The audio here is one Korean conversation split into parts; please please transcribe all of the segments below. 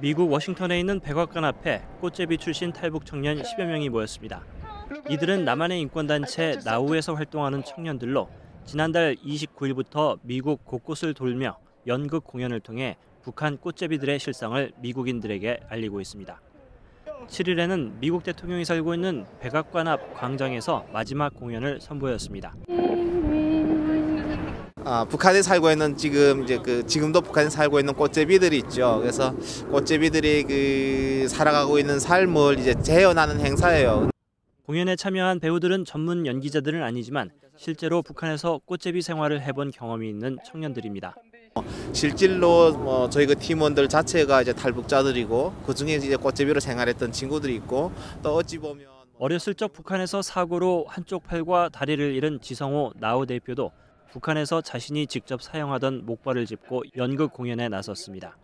미국 워싱턴에 있는 백악관 앞에 꽃제비 출신 탈북 청년 10여 명이 모였습니다. 이들은 남한의 인권단체 나우에서 활동하는 청년들로 지난달 29일부터 미국 곳곳을 돌며 연극 공연을 통해 북한 꽃제비들의 실상을 미국인들에게 알리고 있습니다. 7일에는 미국 대통령이 살고 있는 백악관 앞 광장에서 마지막 공연을 선보였습니다. 아, 북한에 살고 있는 지금 이제 그 지금도 북한에 살고 있는 꽃제비들이 있죠. 그래서 꽃제비들이 그 살아가고 있는 삶을 이제 재현하는 행사예요. 공연에 참여한 배우들은 전문 연기자들은 아니지만 실제로 북한에서 꽃제비 생활을 해본 경험이 있는 청년들입니다. 실질로 뭐 저희 그 팀원들 자체가 이제 탈북자들이고 그 중에 이제 꽃제비로 생활했던 친구들이 있고 또 어찌 보면 어렸을 적 북한에서 사고로 한쪽 팔과 다리를 잃은 지성호 나우 대표도 북한에서 자신이 직접 사용하던 목발을 짚고 연극 공연에 나섰습니다.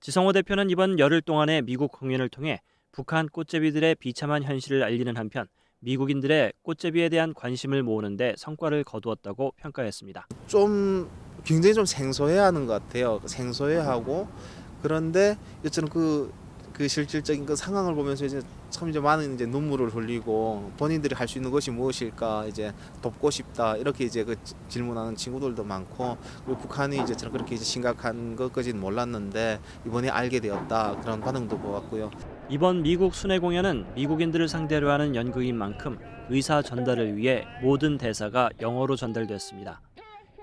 지성호 대표는 이번 열흘 동안의 미국 공연을 통해 북한 꽃제비들의 비참한 현실을 알리는 한편 미국인들의 꽃제비에 대한 관심을 모으는데 성과를 거두었다고 평가했습니다. 좀 굉장히 좀 생소해하는 것 같아요. 생소해하고 그런데 이처럼 그, 그 실질적인 그 상황을 보면서 이제 참 이제 많은 이제 눈물을 흘리고 본인들이 할 수 있는 것이 무엇일까 이제 돕고 싶다 이렇게 이제 그 질문하는 친구들도 많고 그리고 북한이 이제 저런 그렇게 이제 심각한 것까지는 몰랐는데 이번에 알게 되었다 그런 반응도 보았고요. 이번 미국 순회 공연은 미국인들을 상대로 하는 연극인 만큼 의사 전달을 위해 모든 대사가 영어로 전달됐습니다.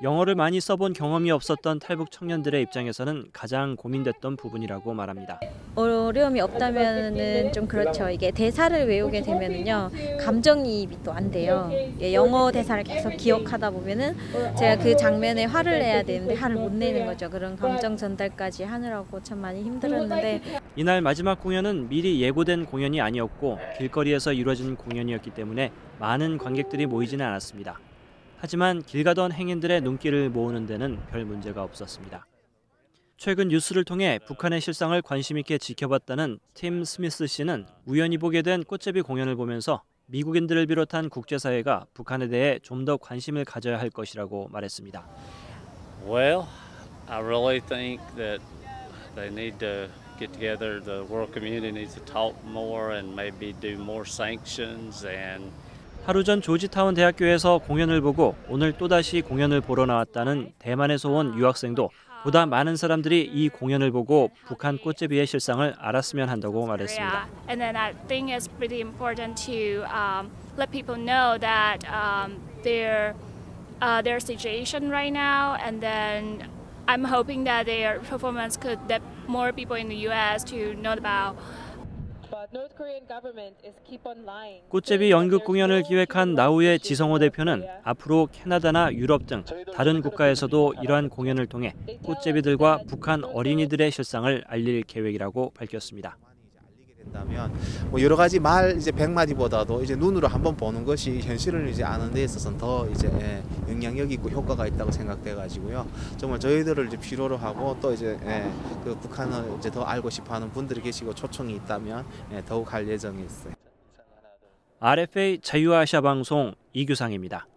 영어를 많이 써본 경험이 없었던 탈북 청년들의 입장에서는 가장 고민됐던 부분이라고 말합니다. 어려움이 없다면은 좀 그렇죠. 이게 대사를 외우게 되면은요 감정이입이 또 안 돼요. 영어 대사를 계속 기억하다 보면은 제가 그 장면에 화를 내야 되는데 화를 못 내는 거죠. 그런 감정 전달까지 하느라고 참 많이 힘들었는데 이날 마지막 공연은 미리 예고된 공연이 아니었고 길거리에서 이루어진 공연이었기 때문에 많은 관객들이 모이지는 않았습니다. 하지만 길 가던 행인들의 눈길을 모으는 데는 별 문제가 없었습니다. 최근 뉴스를 통해 북한의 실상을 관심 있게 지켜봤다는 팀 스미스 씨는 우연히 보게 된 꽃제비 공연을 보면서 미국인들을 비롯한 국제사회가 북한에 대해 좀 더 관심을 가져야 할 것이라고 말했습니다. Well, I really think that they need to get together. The world community needs to talk more and maybe do more sanctions and 하루 전 조지타운 대학교에서 공연을 보고 오늘 또다시 공연을 보러 나왔다는 대만에서 온 유학생도 보다 많은 사람들이 이 공연을 보고 북한 꽃제비의 실상을 알았으면 한다고 말했습니다. Um, um, uh. 꽃제비 연극 공연을 기획한 나우의 지성호 대표는 앞으로 캐나다나 유럽 등 다른 국가에서도 이러한 공연을 통해 꽃제비들과 북한 어린이들의 실상을 알릴 계획이라고 밝혔습니다. 된다면 뭐 여러 가지 말 이제 백마디보다도 이제 눈으로 한번 보는 것이 현실을 이제 아는 데 있어서는 더 이제 예, 영향력 있고 효과가 있다고 생각돼 가지고요. 정말 저희들을 이제 필요로 하고 또 이제 예, 그 북한을 이제 더 알고 싶어 하는 분들이 계시고 초청이 있다면 예, 더욱 할 예정이 있어요. RFA 자유아시아 방송 이규상입니다.